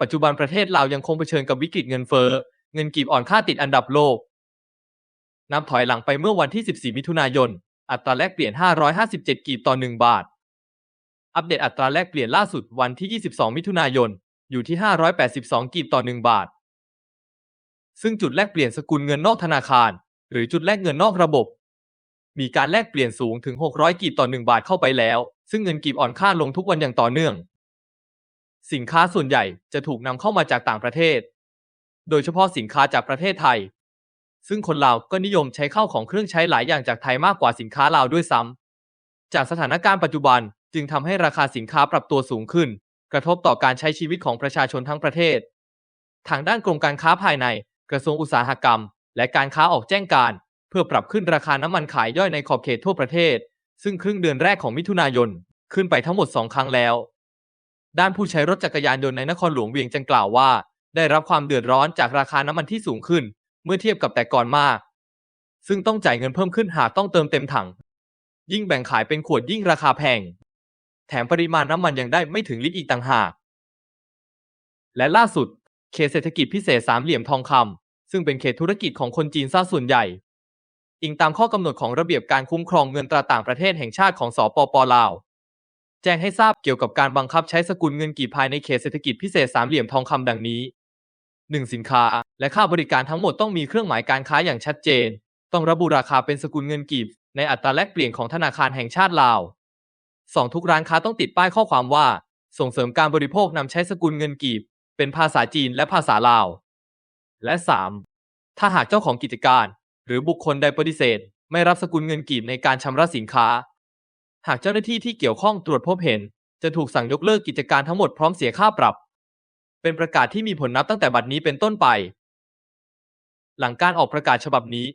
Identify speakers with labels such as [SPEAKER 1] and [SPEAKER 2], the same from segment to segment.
[SPEAKER 1] ปัจจุบันประเทศลายังคงเผชิญกับวิกฤตเงินเฟ้อ เงินกีบอ่อนค่าติดอันดับโลก นับถอยหลังไปเมื่อวันที่ 14 มิถุนายน อัตราแลกเปลี่ยน 557 กีบต่อ 1 บาท อัปเดตอัตราแลกเปลี่ยนล่าสุดวันที่ 22 มิถุนายน อยู่ที่ 582 กีบต่อ 1 บาท ซึ่งจุดแลกเปลี่ยนสกุลเงินนอกธนาคาร หรือจุดแลกเงินนอกระบบ มีการแลกเปลี่ยนสูงถึง 600 กีบต่อ 1 บาทเข้าไปแล้ว ซึ่งเงินกีบอ่อนค่าลงทุกวันอย่างต่อเนื่อง สินค้าส่วนใหญ่จะถูกนำเข้ามาจากต่างประเทศ โดยเฉพาะสินค้าจากประเทศไทย ซึ่งคนลาวก็นิยมใช้เข้าของเครื่องใช้หลายอย่างจากไทยมากกว่าสินค้าลาวด้วยซ้ำ จากสถานการณ์ปัจจุบันจึงทำให้ราคาสินค้าปรับตัวสูงขึ้น กระทบต่อการใช้ชีวิตของประชาชนทั้งประเทศ ทางด้านกรมการค้าภายใน กระทรวงอุตสาหกรรม และการค้าออกแจ้งการ เพื่อปรับขึ้นราคาน้ำมันขายย่อยในขอบเขตทั่วประเทศ ซึ่งครึ่งเดือนแรกของมิถุนายนขึ้นไปทั้งหมด 2 ครั้งแล้ว ด้านผู้ใช้รถจักรยานยนต์ในนครหลวงเวียงจันกล่าวว่า ได้รับความเดือดร้อนจากราคาน้ำมันที่สูงขึ้น เมื่อเทียบกับแต่ก่อนมาก ซึ่งต้องจ่ายเงินเพิ่มขึ้นหากต้องเติมเต็มถัง ยิ่งแบ่งขายเป็นขวดยิ่งราคาแพง แถมปริมาณน้ำมันยังได้ไม่ถึงลิตรอีกต่างหาก และล่าสุด เขตเศรษฐกิจพิเศษสามเหลี่ยมทองคำซึ่งเป็นเขตธุรกิจของคนจีนซะส่วนใหญ่ อิงตามข้อกำหนดของระเบียบการคุ้มครองเงินตราต่างประเทศแห่งชาติของสปปลาว แจ้งให้ทราบเกี่ยวกับการบังคับใช้สกุลเงินกีบภายในเขตเศรษฐกิจพิเศษสามเหลี่ยมทองคำดังนี้ 1. สินค้า และค่าบริการทั้งหมดต้องมีเครื่องหมายการค้าอย่างชัดเจน ต้องระบุราคาเป็นสกุลเงินกีบ ในอัตราแลกเปลี่ยนของธนาคารแห่งชาติลาว 2. ทุกร้านค้าต้องติดป้ายข้อความว่า ส่งเสริมการบริโภคนำใช้สกุลเงินกีบ เป็นภาษาจีนและภาษาลาว และ 3. ถ้าหากเจ้าของกิจการ หรือบุคคลใดปฏิเสธ ไม่รับสกุลเงินกีบในการชำระสินค้า หากเจ้าหน้าที่ที่เกี่ยวข้องตรวจพบเห็น จะถูกสั่งยกเลิกกิจการทั้งหมดพร้อมเสียค่าปรับ เป็นประกาศที่มีผลนับตั้งแต่บัดนี้เป็นต้นไป หลังการออกประกาศฉบับนี้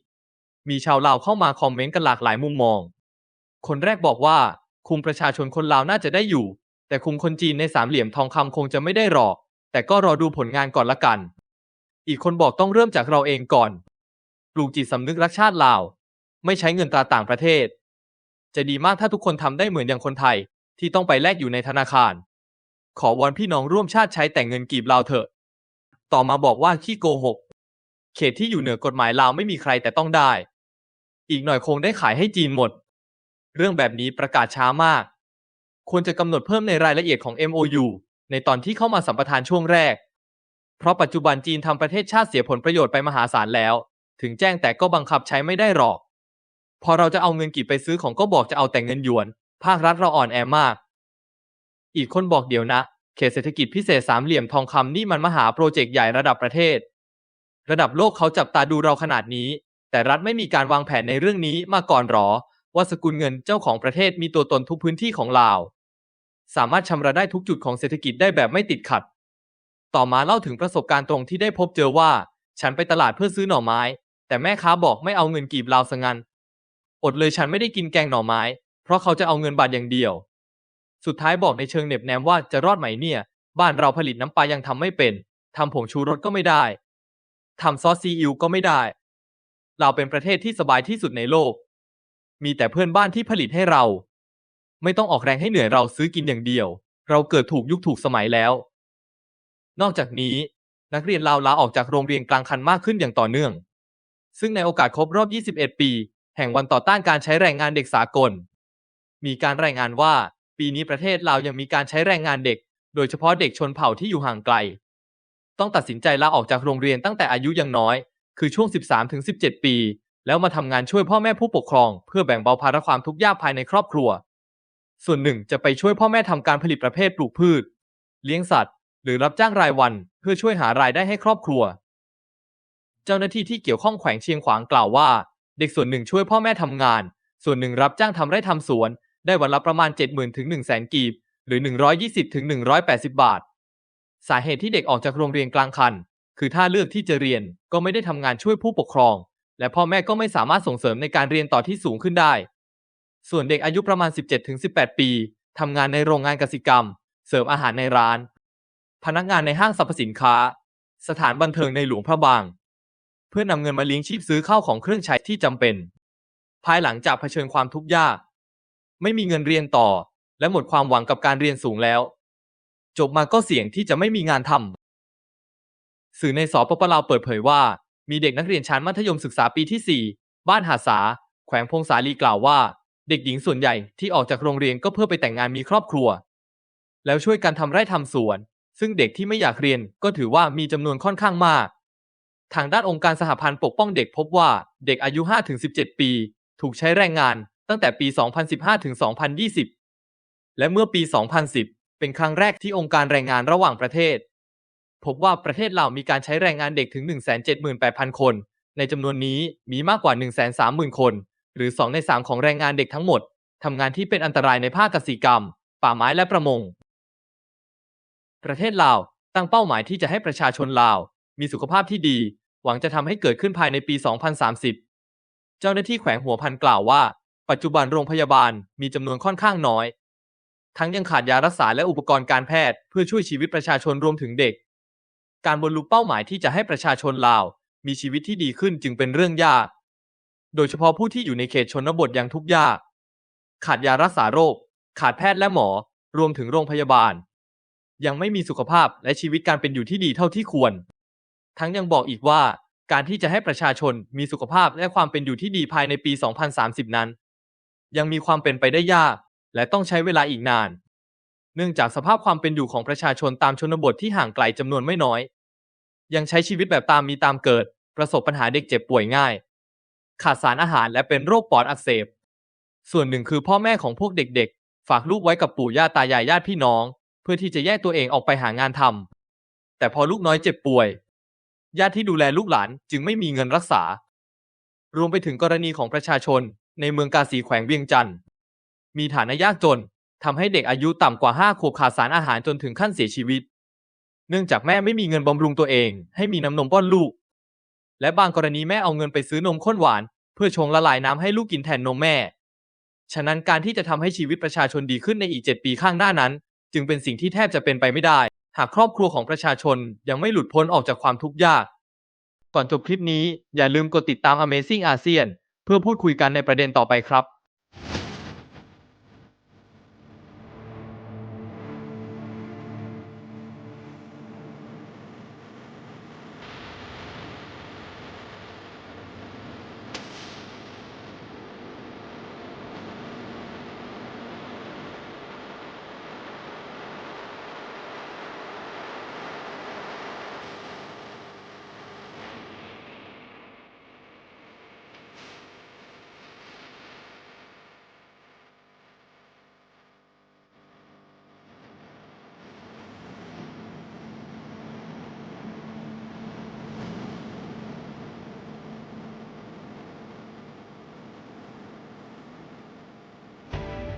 [SPEAKER 1] มีชาวลาวเข้ามาคอมเมนต์กันหลากหลายมุมมอง คนแรกบอกว่า คุมประชาชนคนลาวน่าจะได้อยู่ แต่คุมคนจีนในสามเหลี่ยมทองคำคงจะไม่ได้หรอก แต่ก็รอดูผลงานก่อนละกัน อีกคนบอกต้องเริ่มจากเราเองก่อนปลูกจิตสำนึกรักชาติลาว ไม่ใช้เงินตราต่างประเทศ จะดีมากถ้าทุกคนทำได้เหมือนอย่างคนไทย ที่ต้องไปแลกอยู่ในธนาคาร ขอวอนพี่น้องร่วมชาติใช้แต่เงินกีบลาวเถอะ ต่อมาบอกว่าขี้โกหก เขตที่อยู่เหนือกฎหมายลาวไม่มีใครแต่ต้องได้ อีกหน่อยคงได้ขายให้จีนหมด เรื่องแบบนี้ประกาศช้ามาก ควรจะกำหนดเพิ่มในรายละเอียดของ MOU ในตอนที่เข้ามาสัมปทานช่วงแรก เพราะปัจจุบันจีนทำประเทศชาติเสียผลประโยชน์ไปมหาศาลแล้ว ถึงแจ้งแต่ก็บังคับใช้ไม่ได้หรอก พอเราจะเอาเงินกีบไปซื้อของก็บอกจะเอาแต่เงินหยวน ภาครัฐเราอ่อนแอมาก อีกคนบอกเดี๋ยวนะ เขตเศรษฐกิจพิเศษสามเหลี่ยมทองคำนี่มันมหาโปรเจกต์ใหญ่ระดับประเทศ ระดับโลกเขาจับตาดูเราขนาดนี้ แต่รัฐไม่มีการวางแผนในเรื่องนี้มาก่อนหรอ ว่าสกุลเงินเจ้าของประเทศมีตัวตนทุกพื้นที่ของลาว สามารถชำระได้ทุกจุดของเศรษฐกิจได้แบบไม่ติดขัด ต่อมาเล่าถึงประสบการณ์ตรงที่ได้พบเจอว่า ฉันไปตลาดเพื่อซื้อหน่อไม้ แต่แม่ค้าบอกไม่เอาเงินกีบลาวซะงั้น อดเลยฉันไม่ได้กินแกงหน่อไม้ เพราะเขาจะเอาเงินบาทอย่างเดียว สุดท้ายบอกในเชิงเหน็บแนมว่าจะรอดไหมเนี่ย บ้านเราผลิตน้ำปลายังทำไม่เป็นทำผงชูรสก็ไม่ได้ทำซอสซีอิ๊วก็ไม่ได้ เราเป็นประเทศที่สบายที่สุดในโลก มีแต่เพื่อนบ้านที่ผลิตให้เรา ไม่ต้องออกแรงให้เหนื่อยเราซื้อกินอย่างเดียว เราเกิดถูกยุคถูกสมัยแล้ว นอกจากนี้นักเรียนลาวลาออกจากโรงเรียนกลางคันมากขึ้นอย่างต่อเนื่อง ซึ่งในโอกาสครบรอบ 21 ปี แห่งวันต่อต้านการใช้แรงงานเด็กสากล มีการรายงานว่า ปีนี้ประเทศลาวยังมีการใช้แรงงานเด็ก โดยเฉพาะเด็กชนเผ่าที่อยู่ห่างไกล ต้องตัดสินใจลาออกจากโรงเรียนตั้งแต่อายุยังน้อย คือช่วง 13-17 ปี แล้วมาทำงานช่วยพ่อแม่ผู้ปกครอง เพื่อแบ่งเบาภาระความทุกข์ยากภายในครอบครัว ส่วนหนึ่งจะไปช่วยพ่อแม่ทำการผลิตประเภทปลูกพืช เลี้ยงสัตว์ หรือรับจ้างรายวันเพื่อช่วยหารายได้ให้ครอบครัว เจ้าหน้าที่ที่เกี่ยวข้องแขวงเชียงขวางกล่าวว่า เด็กส่วนหนึ่งช่วยพ่อแม่ทำงาน ส่วนหนึ่งรับจ้างทำไร่ทำสวน ได้วันละประมาณ 70,000ถึง100,000 กีบ หรือ 120ถึง180 บาท สาเหตุที่เด็กออกจากโรงเรียนกลางคัน คือถ้าเลือกที่จะเรียนก็ไม่ได้ทำงานช่วยผู้ปกครอง และพ่อแม่ก็ไม่สามารถส่งเสริมในการเรียนต่อที่สูงขึ้นได้ ส่วนเด็กอายุประมาณ 17-18 ปีทำงานในโรงงานกสิกรรม เสิร์ฟอาหารในร้าน พนักงานในห้างสรรพสินค้า สถานบันเทิงในหลวงพระบาง เพื่อนำเงินมาเลี้ยงชีพซื้อข้าวของเครื่องใช้ที่จำเป็น ภายหลังจากเผชิญความทุกข์ยาก ไม่มีเงินเรียนต่อ และหมดความหวังกับการเรียนสูงแล้ว จบมาก็เสี่ยงที่จะไม่มีงานทสื่อในสปปลาวเปิดเผยว่า มีเด็กนักเรียนชั้นมัธยมศึกษาปีที่ 4 บ้านหาสา แขวงพงสาลีกล่าวว่า เด็กหญิงส่วนใหญ่ที่ออกจากโรงเรียนก็เพื่อไปแต่งงานมีครอบครัว แล้วช่วยกันทำไร่ทำสวน ซึ่งเด็กที่ไม่อยากเรียนก็ถือว่ามีจำนวนค่อนข้างมาก ทางด้านองค์การสหพันธ์ปกป้องเด็กพบว่าเด็กอายุ 5-17 ปี ถูกใช้แรงงานตั้งแต่ปี 2015 ถึง 2020 และเมื่อปี 2010 เป็นครั้งแรกที่องค์การแรงงานระหว่างประเทศ พบว่าประเทศลาวมีการใช้แรงงานเด็กถึง 178,000 คน ในจำนวนนี้มีมากกว่า 130,000 คน หรือ 2 ใน 3 ของแรงงานเด็กทั้งหมดทำงานที่เป็นอันตรายในภาคเกษตรกรรม ป่าไม้และประมง ประเทศลาวตั้งเป้าหมายที่จะให้ประชาชนลาว มีสุขภาพที่ดี หวังจะทำให้เกิดขึ้นภายในปี 2030 เจ้าหน้าที่แขวงหัวพันกล่าวว่า ปัจจุบันโรงพยาบาลมีจำนวนค่อนข้างน้อย ทั้งยังขาดยารักษาและอุปกรณ์การแพทย์เพื่อช่วยชีวิตประชาชนรวมถึงเด็ก การบรรลุเป้าหมายที่จะให้ประชาชนลาว มีชีวิตที่ดีขึ้นจึงเป็นเรื่องยาก โดยเฉพาะผู้ที่อยู่ในเขตชนบทยังทุกข์ยาก ขาดยารักษาโรค ขาดแพทย์และหมอ รวมถึงโรงพยาบาล ยังไม่มีสุขภาพและชีวิตการเป็นอยู่ที่ดีเท่าที่ควร ทั้งยังบอกอีกว่า การที่จะให้ประชาชนมีสุขภาพและความเป็นอยู่ที่ดีภายในปี 2030 นั้น ยังมีความเป็นไปได้ยาก และต้องใช้เวลาอีกนาน เนื่องจากสภาพความเป็นอยู่ของประชาชนตามชนบทที่ห่างไกลจำนวนไม่น้อย ยังใช้ชีวิตแบบตามมีตามเกิด ประสบปัญหาเด็กเจ็บป่วยง่าย ขาดสารอาหารและเป็นโรคปอดอักเสบ ส่วนหนึ่งคือพ่อแม่ของพวกเด็กๆ ฝากลูกไว้กับปู่ย่าตายายญาติพี่น้อง เพื่อที่จะแยกตัวเองออกไปหางานทำแต่พอลูกน้อยเจ็บป่วย ญาติที่ดูแลลูกหลานจึงไม่มีเงินรักษา รวมไปถึงกรณีของประชาชนในเมืองกาสีแขวงเวียงจันทร์มีฐานะยากจนทำให้เด็กอายุต่ำกว่า5ขวบขาดสารอาหารจนถึงขั้นเสียชีวิต เนื่องจากแม่ไม่มีเงินบำรุงตัวเอง ให้มีน้ำนมป้อนลูก และบางกรณีแม่เอาเงินไปซื้อนมข้นหวาน เพื่อชงละลายน้ำให้ลูกกินแทนนมแม่ ฉะนั้นการที่จะทำให้ชีวิตประชาชนดีขึ้นในอีก 7 ปีข้างหน้านั้น จึงเป็นสิ่งที่แทบจะเป็นไปไม่ได้ หากครอบครัวของประชาชนยังไม่หลุดพ้นออกจากความทุกข์ยาก ก่อนจบคลิปนี้อย่าลืมกดติดตาม Amazing ASEAN เพื่อพูดคุยกันในประเด็นต่อไปครับ